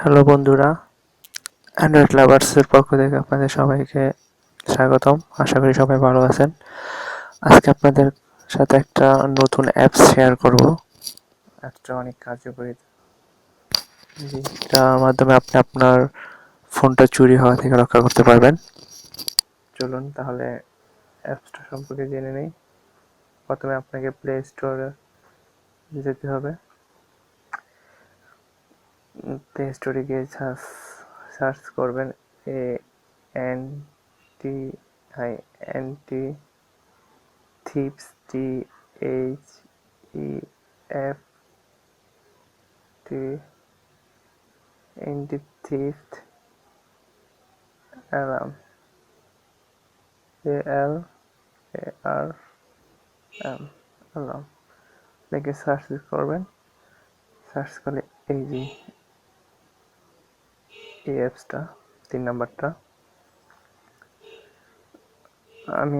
Hello বন্ধুরা Android লাভার্সের পক্ষ থেকে আপনাদের সবাইকে স্বাগতম। আশা করি সবাই ভালো আছেন। আজকে আপনাদের সাথে একটা নতুন অ্যাপস শেয়ার করব। অ্যাপসটা অনেক কার্যকরী। যেটার মাধ্যমে আপনি আপনার ফোনটা চুরি হওয়া থেকে রক্ষা করতে পারবেন। চলুন তাহলে অ্যাপসটা সম্পর্কে জেনে নেই। প্রথমে আপনাকে প্লে স্টোরে যেতে হবে। প্লে স্টোরে গিয়ে সার্চ সার্চ করবেন A N T I N T thieves T H E F T anti theft alarm A L A R M alarm লিখে সার্চ করবেন, সার্চ করলে এই যে এই অ্যাপসটা তিন নাম্বারটা। আমি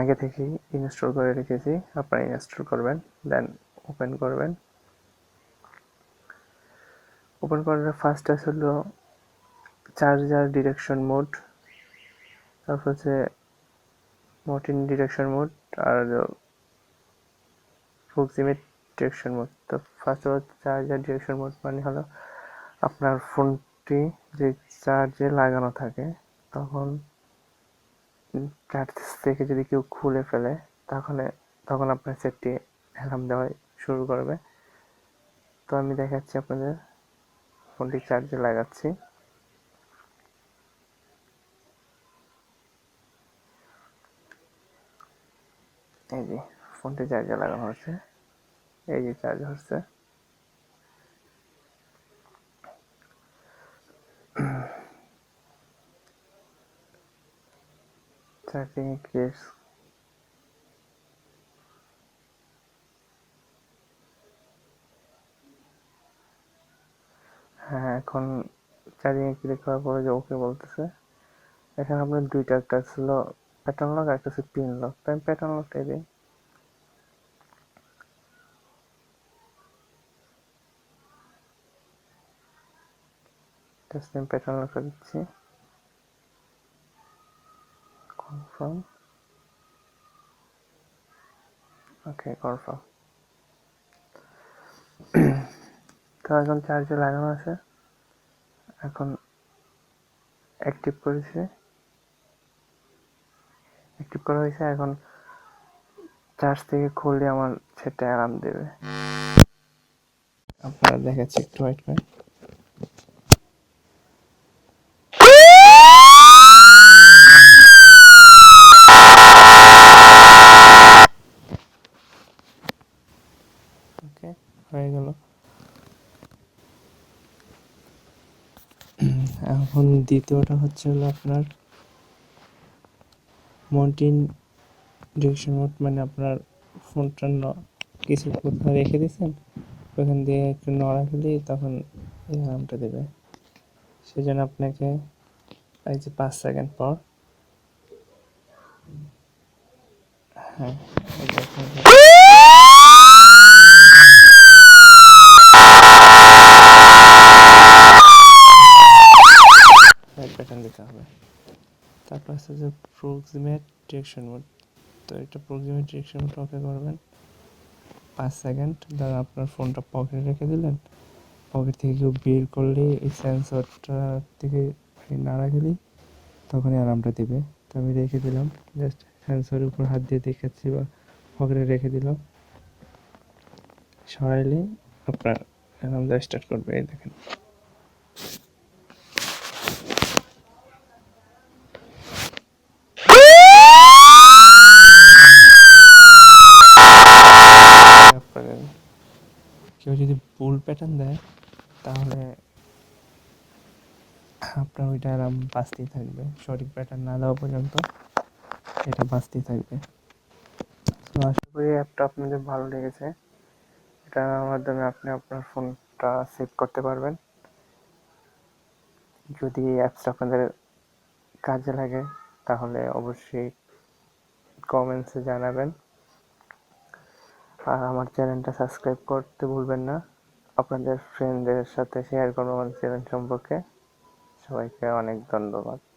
আগে থেকেই ইনস্টল করে রেখেছি, আপনারা ইনস্টল করবেন দেন ওপেন করবেন। ওপেন করার ফার্স্ট আছে হলো চার্জার ডিরেকশন মোড তারপর হচ্ছে মোটিন ডিরেকশন মোড আর প্রক্সিমেট ডিরেকশন মোড তো ফার্স্ট চার্জার ডিরেকশন মোড মানে হলো আপনার ফোনটি যে চার্জে লাগানো থাকে, তখন চার্জ থেকে যদি কেউ খুলে ফেলে তখন তখন আপনার সেটটি অ্যালার্ম দেওয়া শুরু করবে। তো আমি দেখাচ্ছি আপনাদের ফোনটি চার্জে লাগাচ্ছি। এই যে ফোনটি চার্জে লাগানো হচ্ছে। এই যে চার্জ হচ্ছে। চার্জিং কেস হ্যাঁ এখন চার্জিং এ ক্লিক করার পরে যে ওকে বলতেছে। এখানে আপনার দুইটা একটা ছিল প্যাটার্ন লক একটা ছিল পিন লক তো আমি প্যাটার্ন লকটাই দিই। আমি প্যাটার্ন লকটা দিচ্ছি। কনফার্ম ওকে কনফার্ম তো এখন চার্জে লাগানো আছে। এখন অ্যাক্টিভ করেছি। অ্যাক্টিভ করা হয়েছে, এখন চার্জ থেকে খুললে আমার সেটা আরাম দেবে। আপনারা দেখাচ্ছি একটু ওয়েট করে ওকে হয়ে গেল। এখন দ্বিতীয়টা হচ্ছে হলো আপনার মন্টিন ডিরেকশন মোড মানে আপনার ফোনটা কিছু কোথাও রেখে দিয়েছেন, ওখান দিয়ে একটু নড়া খেলেই তখন এই আরামটা দেবে। সেজন্য আপনাকে এই যে পাঁচ সেকেন্ড পর হ্যাঁ এই দেখুন। সাইড বাটন দিতে হবে তারপর আছে যে প্রক্সিমেট ডিরেকশন মোড তো এটা প্রক্সিমেট ডিরেকশন মোড ওকে করবেন। পাঁচ সেকেন্ড ধর আপনার ফোনটা পকেটে রেখে দিলেন। পকেট থেকে কেউ বের করলে এই সেন্সরটা থেকে নাড়া গেলেই তখনই আরামটা দিবে। তো আমি রেখে দিলাম। জাস্ট সেন্সরের উপর হাত দিয়ে দেখাচ্ছি বা পকেটে রেখে দিলাম। সরাইলে আপনার আরামটা স্টার্ট করবে, এই দেখেন আপনাদের কেউ যদি ভুল প্যাটার্ন দেয়, তাহলে আপনার ওইটা আরাম বাঁচতেই থাকবে। সঠিক প্যাটার্ন না দেওয়া পর্যন্ত এটা বাঁচতেই থাকবে। আশা করি অ্যাপটা আপনাদের ভালো লেগেছে। এটার মাধ্যমে আপনি আপনার ফোনটা সেভ করতে পারবেন। যদি অ্যাপসটা আপনাদের কাজে লাগে, তাহলে অবশ্যই কমেন্টসে জানাবেন। আর আমার চ্যানেলটা সাবস্ক্রাইব করতে ভুলবেন না। আপনাদের ফ্রেন্ডদের সাথে শেয়ার করব আমার চ্যানেল সম্পর্কে। সবাইকে অনেক ধন্যবাদ।